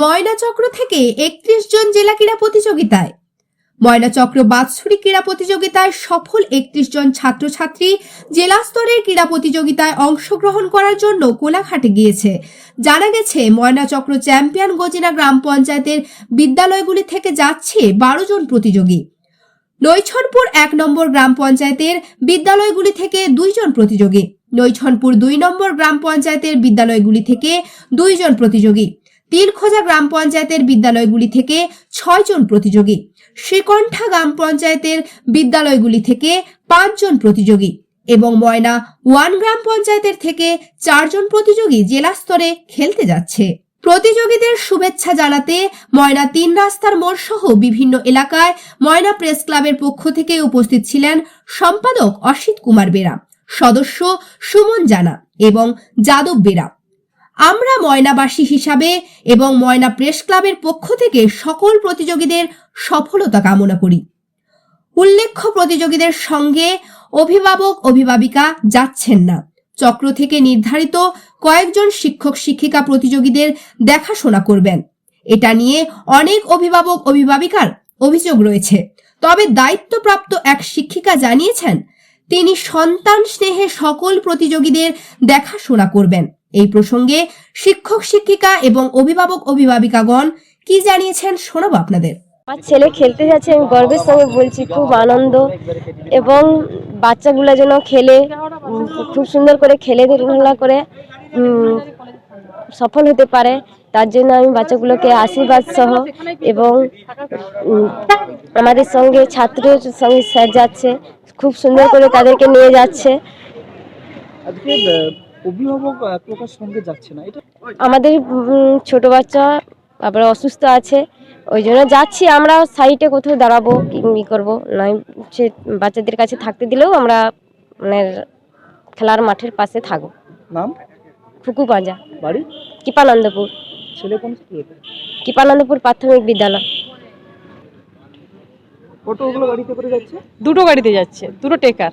ময়না চক্র থেকে একত্রিশ জন জেলা ক্রীড়া প্রতিযোগিতায়। ময়না চক্র বাৎসরিক ক্রীড়া প্রতিযোগিতায় সফল একত্রিশ জন ছাত্রছাত্রী জেলা স্তরের ক্রীড়া প্রতিযোগিতায় অংশগ্রহণ করার জন্য কোলাঘাটে গিয়েছে। জানা গেছে ময়না চক্র চ্যাম্পিয়ন গজিনা গ্রাম পঞ্চায়েতের বিদ্যালয়গুলি থেকে যাচ্ছে বারো জন প্রতিযোগী। নৈছনপুর এক নম্বর গ্রাম পঞ্চায়েতের বিদ্যালয়গুলি থেকে দুইজন প্রতিযোগী। নৈছনপুর দুই নম্বর গ্রাম পঞ্চায়েতের বিদ্যালয়গুলি থেকে দুইজন প্রতিযোগী। তীরখোজা গ্রাম পঞ্চায়েতের বিদ্যালয়গুলি থেকে ছয়জন প্রতিযোগী। শ্রীকণ্ঠা গ্রাম পঞ্চায়েতের বিদ্যালয়গুলি থেকে পাঁচজন প্রতিযোগী এবং ময়না ওয়ান গ্রাম পঞ্চায়েতের থেকে চারজন প্রতিযোগী জেলা স্তরে খেলতে যাচ্ছে। প্রতিযোগীদের শুভেচ্ছা জানাতে ময়না তিন রাস্তার মোড় সহ বিভিন্ন এলাকায় ময়না প্রেস ক্লাবের পক্ষ থেকে উপস্থিত ছিলেন সম্পাদক অসিত কুমার বেরা, সদস্য সুমন জানা এবং যাদব বেরা। আমরা ময়নাবাসী হিসাবে এবং ময়না প্রেস ক্লাবের পক্ষ থেকে সকল প্রতিযোগীদের সফলতা কামনা করি। উল্লেখ্য প্রতিযোগীদের সঙ্গে অভিভাবক, অভিভাবিকা যাচ্ছেন না। চক্র থেকে নির্ধারিত কয়েকজন শিক্ষক, শিক্ষিকা প্রতিযোগীদের দেখাশোনা করবেন। এটা নিয়ে অনেক অভিভাবক, অভিভাবিকার অভিযোগ রয়েছে। তবে দায়িত্বপ্রাপ্ত এক শিক্ষিকা জানিয়েছেন, তিনি সন্তান স্নেহে সকল প্রতিযোগীদের দেখাশোনা করবেন। এই প্রসঙ্গে শিক্ষক শিক্ষিকা এবং অভিভাবক অভিভাবিকাগণ কি জানিয়েছেন শোনাবো আপনাদের। আমার ছেলে খেলতে যাচ্ছে আমি গর্বের সঙ্গে বলছি খুব আনন্দ। এবং বাচ্চাগুলো যেন খেলে খুব সুন্দর করে খেলে খেলা করে সফল হতে পারে। তার জন্য আমি বাচ্চাগুলোকে আশীর্বাদ সহ এবং আমাদের সঙ্গে ছাত্রের সঙ্গে স্যার যাচ্ছে খুব সুন্দর করে তাদেরকে নিয়ে যাচ্ছে। অভিভাবক এক সঙ্গে যাচ্ছে না। এটা আমাদের ছোট বাচ্চা আবার অসুস্থ আছে ওই জন্য যাচ্ছি আমরা সাইডে কোথাও দাঁড়াবো কি ই করব নয় সে বাচ্চাদের কাছে থাকতে দিলেও আমরা মানে খেলার মাঠের পাশে থাকব। নাম? ফুকু পাঁজা। বাড়ি? কৃপানন্দপুর। ছেলে কোন কৃপানন্দপুর প্রাথমিক বিদ্যালয়। অটোগুলো গাড়িতে করে যাচ্ছে? দুটো গাড়িতে যাচ্ছে দুটো টেকার।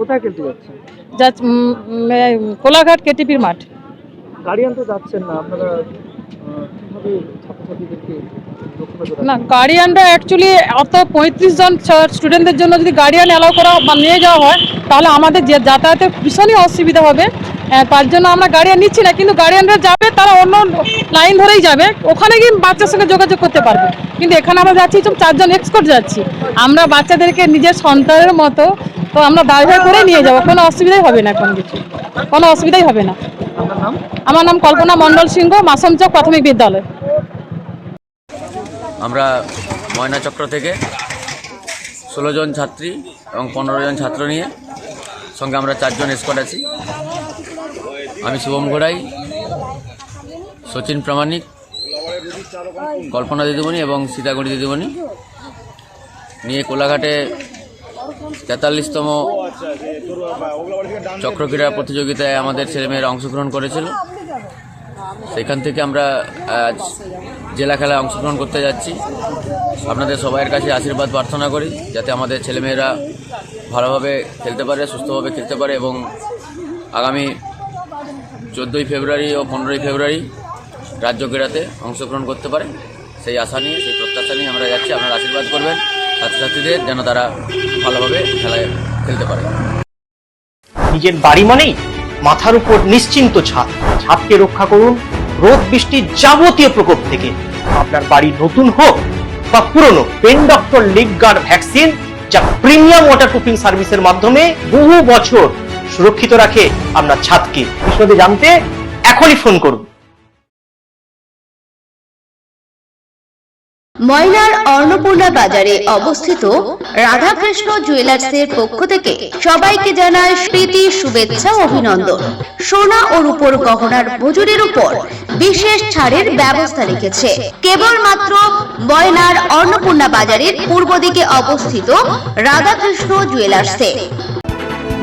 কোথায় খেলতে যাচ্ছেন? উম, কোলাঘাট কেটিপির মাঠ। গার্ডিয়ান তো যাচ্ছেন না আপনারা না গার্ডিয়ানরা অ্যাকচুয়ালি অত পঁয়ত্রিশ জন স্টুডেন্টদের জন্য যদি গার্ডিয়ান অ্যালাউ করা বা নিয়ে যাওয়া হয় তাহলে আমাদের যাতায়াতের ভীষণই অসুবিধা হবে। তার জন্য আমরা গার্ডিয়ান নিচ্ছি না কিন্তু গার্ডিয়ানরা যাবে তারা অন্য লাইন ধরেই যাবে। ওখানে গিয়ে বাচ্চার সঙ্গে যোগাযোগ করতে পারবে। কিন্তু এখানে আমরা যাচ্ছি তো চারজন এক্সপার্ট যাচ্ছি। আমরা বাচ্চাদেরকে নিজের সন্তানের মতো তো আমরা ড্রাইভার করে নিয়ে যাব। কোনো অসুবিধাই হবে না কোনো কিছু। কোনো অসুবিধাই হবে না। আমার নাম কল্পনা মণ্ডল সিংহ মাসমচক প্রাথমিক বিদ্যালয়। আমরা ময়না চক্র থেকে ষোলো জন ছাত্রী এবং পনেরো জন ছাত্র নিয়ে সঙ্গে আমরা চারজন স্কোয়াড আছি। আমি শুভম ঘোড়াই, সচিন প্রামাণিক, কল্পনা দিদিমণি এবং সীতাগুড়ি দিদিমণি। নিয়ে কোলাঘাটে তেতাল্লিশতম চক্রক্রীড়া প্রতিযোগিতায় আমাদের ছেলেমেয়েরা অংশগ্রহণ করেছিল। সেখান থেকে আমরা আজ জেলা খেলায় অংশগ্রহণ করতে যাচ্ছি। আপনাদের সবাইয়ের কাছে আশীর্বাদ প্রার্থনা করি, যাতে আমাদের ছেলেমেয়েরা ভালোভাবে খেলতে পারে, সুস্থভাবে খেলতে পারে এবং আগামী চোদ্দোই ফেব্রুয়ারি ও পনেরোই ফেব্রুয়ারি রাজ্য ক্রীড়াতে অংশগ্রহণ করতে পারে। সেই আশা নিয়ে, সেই প্রত্যাশা নিয়ে আমরা যাচ্ছি। আপনারা আশীর্বাদ করবেন। ছাত্রছাত্রীদের যেন তারা ভালোভাবে খেলায় খেলতে পারে। নিজের বাড়ি মানেই মাথার উপর নিশ্চিন্ত ছাদ। ছাদকে রক্ষা করুন রোদ বৃষ্টির যাবতীয় প্রকোপ থেকে। আপনার বাড়ি নতুন হোক বা পুরনো, pen doctor leak guard vaccine, যা প্রিমিয়াম ওয়াটার প্রুফিং সার্ভিসের মাধ্যমে বহু বছর সুরক্ষিত রাখে আপনার ছাদকে। বিশদে জানতে এখনই ফোন করুন। ময়নার অন্নপূর্ণা বাজারে অবস্থিত রাধাকৃষ্ণ জুয়েলার্সের পক্ষ থেকে সবাইকে জানায় প্রীতি, শুভেচ্ছা, অভিনন্দন। সোনা ও রূপোর গহনার মজুরির উপর বিশেষ ছাড়ের ব্যবস্থা রেখেছে। কেবলমাত্র ময়নার অন্নপূর্ণা বাজারের পূর্ব দিকে অবস্থিত রাধাকৃষ্ণ জুয়েলার্সে।